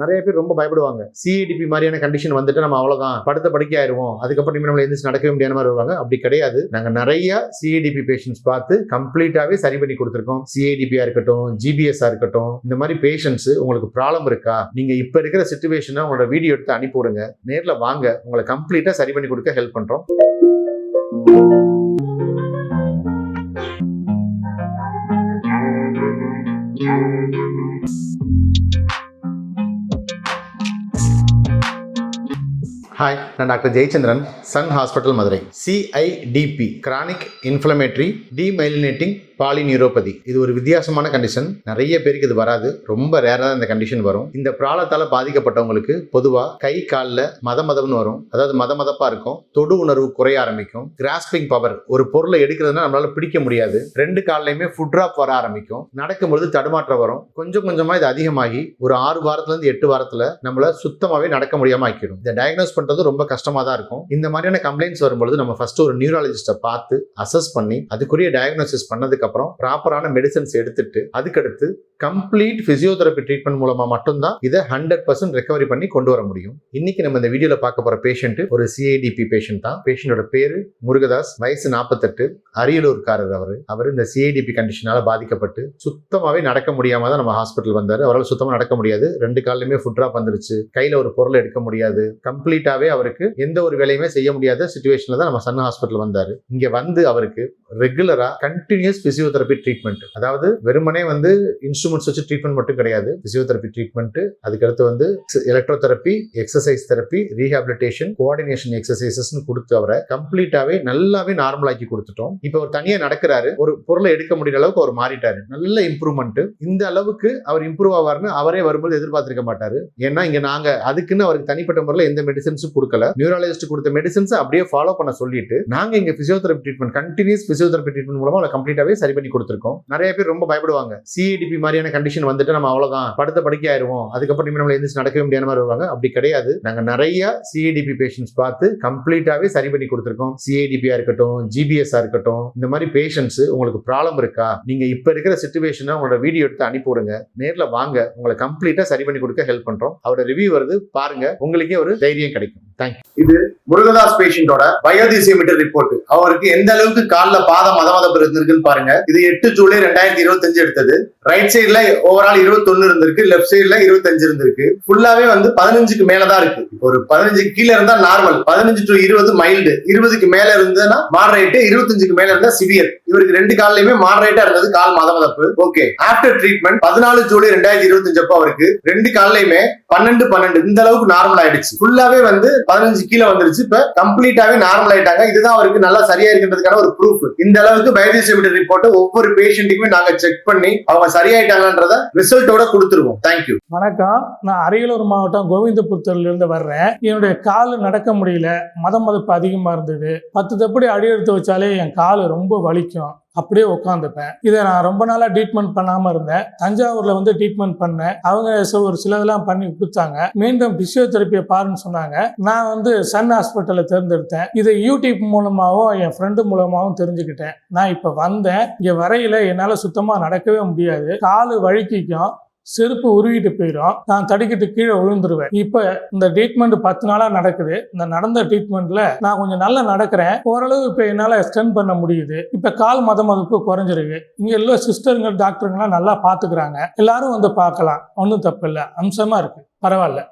நிறைய பேர் ரொம்ப பயப்படுவாங்க. சிஇடிபி மாதிரியான கண்டிஷன் வந்துட்டு நம்ம அவ்வளோதான் படுத்த படிக்க ஆயிடுவோம் அதுக்கப்புறம் இனிமே நம்மள எந்திரிச்சு நடக்கவே முடியாத மாதிரி வருவாங்க. அப்படி கிடையாது. நாங்கள் நிறைய சிஇடிபி பேஷண்ட்ஸ் பார்த்து கம்ப்ளீட்டாகவே சரி பண்ணி கொடுத்துருக்கோம். சிஐடிபியாக இருக்கட்டும் ஜிபிஎஸ்ஆ இருக்கட்டும் இந்த மாதிரி பேஷண்ட்ஸ் உங்களுக்கு ப்ராப்ளம் இருக்கா? நீங்கள் இப்போ இருக்கிற சுச்சுவேஷனை உங்களோட வீடியோ எடுத்து அனுப்பி விடுங்க. நேரில் வாங்க. உங்களை கம்ப்ளீட்டாக சரி பண்ணி கொடுக்க ஹெல்ப் பண்றோம். ஹாய் நான் doctor Jayachandran sun hospital Madurai. CIDP chronic inflammatory demyelinating polyneuropathy இது ஒரு வித்தியாசமான கண்டிஷன் நிறைய பேருக்கு இது வராது. ரொம்ப ரேராக இந்த கண்டிஷன் வரும். இந்த பிராலத்தால் பாதிக்கப்பட்டவங்களுக்கு பொதுவாக கை காலில் மத மதம்னு வரும். அதாவது மத மதப்பாக இருக்கும். தொடு உணர்வு குறைய ஆரம்பிக்கும். கிராஸ்பிங் பவர் ஒரு பொருளை எடுக்கிறதுனா நம்மளால பிடிக்க முடியாது. ரெண்டு கால்லையுமே ஃபுட் ட்ராப் வர ஆரம்பிக்கும். நடக்கும்பொழுது தடுமாற்றம் வரும். கொஞ்சம் கொஞ்சமாக இது அதிகமாகி ஒரு ஆறு வாரத்துலேருந்து எட்டு வாரத்தில் நம்மளை சுத்தமாகவே நடக்க முடியாமல் ஆக்கிடும். இந்த டயக்னோஸ் பண்ணுறது ரொம்ப கஷ்டமாக தான் இருக்கும். இந்த மாதிரியான கம்ப்ளைண்ட்ஸ் வரும்பொழுது நம்ம ஃபர்ஸ்ட் ஒரு நியூராலஜிஸ்ட்டை பார்த்து அசஸ் பண்ணி அதுக்குரிய டயக்னோசிஸ் பண்ணதுக்கப்புறம் ப்ராப்பரான மெடிசன்ஸ் எடுத்துட்டு அதுக்கடுத்து கம்ப்ளீட் பிசியோதெரபி ட்ரீட்மெண்ட் மூலமாக மட்டும்தான் இதை ஹண்ட்ரட் பர்சன்ட் ரெக்கவரி பண்ணி கொண்டு வர முடியும். இன்னைக்கு நம்ம இந்த வீடியோவில் பார்க்க போகிற பேஷண்ட் ஒரு சிஐடிபி பேஷண்ட் தான். பேஷண்டோட பேர் முருகதாஸ். வயசு நாற்பத்தெட்டு அரியலூர்காரர் அவர். அவர் இந்த சிஐடிபி கண்டிஷனால பாதிக்கப்பட்டு சுத்தமாகவே நடக்க முடியாமல் தான் நம்ம ஹாஸ்பிட்டல் வந்தார். அவரால் சுத்தமாக நடக்க முடியாது. ரெண்டு காலையுமே ஃபுட் ட்ராப் வந்துருச்சு. கையில் ஒரு பொருளை எடுக்க முடியாது. கம்ப்ளீட்டாவே அவருக்கு எந்த ஒரு வேலையுமே செய்ய முடியாத சுச்சுவேஷனில் தான் நம்ம சன் ஹாஸ்பிட்டல் வந்தார். இங்கே வந்து அவருக்கு ரெகுலராக கண்டினியூஸ் பிசியோதெரபி ட்ரீட்மெண்ட் அதாவது வெறுமனே வந்து இன்ஸ்ட்ருமெண்ட்ஸ் வச்சு ட்ரீட்மெண்ட் மட்டும் கிடையாது. பிசியோதெரப்பி ட்ரீட்மெண்ட் அதுக்கடுத்து வந்து electrotherapy exercise therapy rehabilitation coordination எக்ஸசைசஸ்னு கொடுத்து அவரை கம்ப்ளீட்டாகவே நல்லாவே நார்மலாக்கி கொடுத்துட்டோம். இப்போ அவர் தனியாக நடக்கிறாரு. ஒரு பொருளை எடுக்க முடியற அளவுக்கு அவர் மாறிட்டாரு. நல்ல இம்ப்ரூவ்மெண்ட் இந்த அளவுக்கு அவர் இம்ப்ரூவ் ஆவார்னு அவரே வரும்போது எதிர்பார்த்திருக்க மாட்டாரு. ஏன்னா இங்க நாங்க அதுக்குன்னு அவருக்கு தனிப்பட்ட முறையில் எந்த மெடிசன்ஸ் கொடுக்கல. நியூராலஜிஸ்ட் கொடுத்த மெடிசன்ஸ் அப்படியே ஃபாலோ பண்ண சொல்லிட்டு நாங்க இங்க physiotherapy treatment continues physiotherapy treatment மூலமா அவரை கம்ப்ளீட்டாவே சரி பண்ணி கொடுத்துருக்கோம். நிறைய பேர் ரொம்ப பயப்படுவாங்க. சிஇடிபி மாதிரியான கண்டிஷன் வந்துட்டு நம்ம அவ்வளவுதான் படுத்த படுக்கை ஆயிருவோம். அதுக்கப்புறம் இனிமே நம்மள எந்திரிச்சு நடக்கவே முடியாத மாதிரி வருவாங்க. அப்படி கிடையாது. நாங்க நிறைய சிஇடிபி பேஷண்ட்ஸ் பார்த்து கம்ப்ளீட்டாவே சரி பண்ணி கொடுத்துருக்கோம். சிஐடிபியா இருக்கட்டும் ஜிபிஎஸ்ஆ இருக்கட்டும் இந்த மாதிரி பேஷன்ஸ் உங்களுக்கு ப்ராப்ளம் இருக்கா? நீங்க இப்ப இருக்கிற சுச்சுவேஷனை உங்களோட வீடியோ எடுத்து அனுப்பி விடுங்க. நேர்ல வாங்க. உங்களை கம்ப்ளீட்டா சரி பண்ணி கொடுக்க ஹெல்ப் பண்றோம். அவரோட ரிவ்யூ வருது. பாருங்க. உங்களுக்கே ஒரு தைரியம் கிடைக்கும். தேங்க்யூ இது முருகதாஸ் பேஷண்டோட பயோதிசியோமீட்டர் ரிப்போர்ட் அவருக்கு எந்த அளவுக்கு கால பாதம் மதமதப்பு இருந்திருக்குன்னு பாருங்க. இது எட்டு ஜூலை ரெண்டாயிரத்தி இருபத்தஞ்சு எடுத்தது. ரைட் சைடுல ஓவரால் இருபத்தொன்னு இருந்திருக்கு லெஃப்ட் சைடுல இருபத்தஞ்சு இருந்திருக்கு. ஃபுல்லாவே வந்து பதினஞ்சுக்கு மேலதான் இருக்கு. ஒரு பதினஞ்சு கீழே இருந்தா நார்மல் பதினஞ்சு டு இருபது மைல்டு இருபதுக்கு மேல இருந்ததுன்னா மாடரேட் இருபத்தஞ்சுக்கு மேல இருந்தா சிவியர் இவருக்கு ரெண்டு காலையுமே மாடரேட்டா இருந்தது கால் மத மதப்பு ஓகே ஆஃப்டர் ட்ரீட்மெண்ட் பதினாலு ஜூலை ரெண்டாயிரத்தி இருபத்தஞ்சு அப்போ அவருக்கு ரெண்டு காலையுமே பன்னெண்டு பன்னெண்டு இந்த அளவுக்கு நார்மல் ஆயிடுச்சு. ஃபுல்லாவே வந்து பதினஞ்சு கீழே வந்துருச்சு. இப்ப கம்ப்ளீட்டாவே நார்மல் ஆயிட்டாங்க. இதுதான் அவருக்கு நல்லா சரியா இருக்கின்றதுக்கான ஒரு ப்ரூஃப் இந்த அளவுக்கு பயோதிசிமிட்டர் ரிப்போர்ட் ஒவ்வொரு பேஷண்ட்டுக்குமே நாங்க செக் பண்ணி அவங்க சரியாயிட்டாங்கன்றத ரிசல்ட்டோட கொடுத்துருவோம். தேங்க்யூ வணக்கம். நான் அரியலூர் மாவட்டம் கோவிந்தபுரத்திலிருந்து வர்றேன். என்னுடைய கால் நடக்க முடியல. மத மதப்பு அதிகமாக இருந்தது. பத்து தப்படி அடி எடுத்து வச்சாலே என் கால் ரொம்ப வலிக்கும். அப்படியே உட்காந்துப்பேன் இதை நான் ரொம்ப நாளாக ட்ரீட்மெண்ட் பண்ணாமல் இருந்தேன். தஞ்சாவூரில் வந்து ட்ரீட்மெண்ட் பண்ணேன். அவங்க ஒரு சிலதெல்லாம் பண்ணி கொடுத்தாங்க. மீண்டும் பிசியோதெரப்பியை பாருன்னு சொன்னாங்க. நான் வந்து சன் ஹாஸ்பிட்டலை தேர்ந்தெடுத்தேன். இதை யூடியூப் மூலமாகவும் என் ஃப்ரெண்டு மூலமாகவும் தெரிஞ்சுக்கிட்டேன். நான் இப்போ வந்தேன். இங்கே வரையில் என்னால் சுத்தமாக நடக்கவே முடியாது. கால் வழுக்கிக்கும். செருப்பு உருவிட்டு போயிடும். நான் தடிக்கிட்டு கீழே விழுந்துருவேன். இப்போ இந்த ட்ரீட்மெண்ட் பத்து நாளா நடக்குது. இந்த நடந்த ட்ரீட்மெண்ட்ல நான் கொஞ்சம் நல்லா நடக்கிறேன். ஓரளவு இப்போ என்னால் எக்ஸ்டெண்ட் பண்ண முடியுது. இப்போ கால் மத மதிப்பு குறைஞ்சிருக்கு. இங்க உள்ள சிஸ்டருங்க டாக்டருங்கெல்லாம் நல்லா பாத்துக்கிறாங்க. எல்லாரும் வந்து பார்க்கலாம். ஒன்றும் தப்பு இல்லை. அம்சமா இருக்கு. பரவாயில்ல.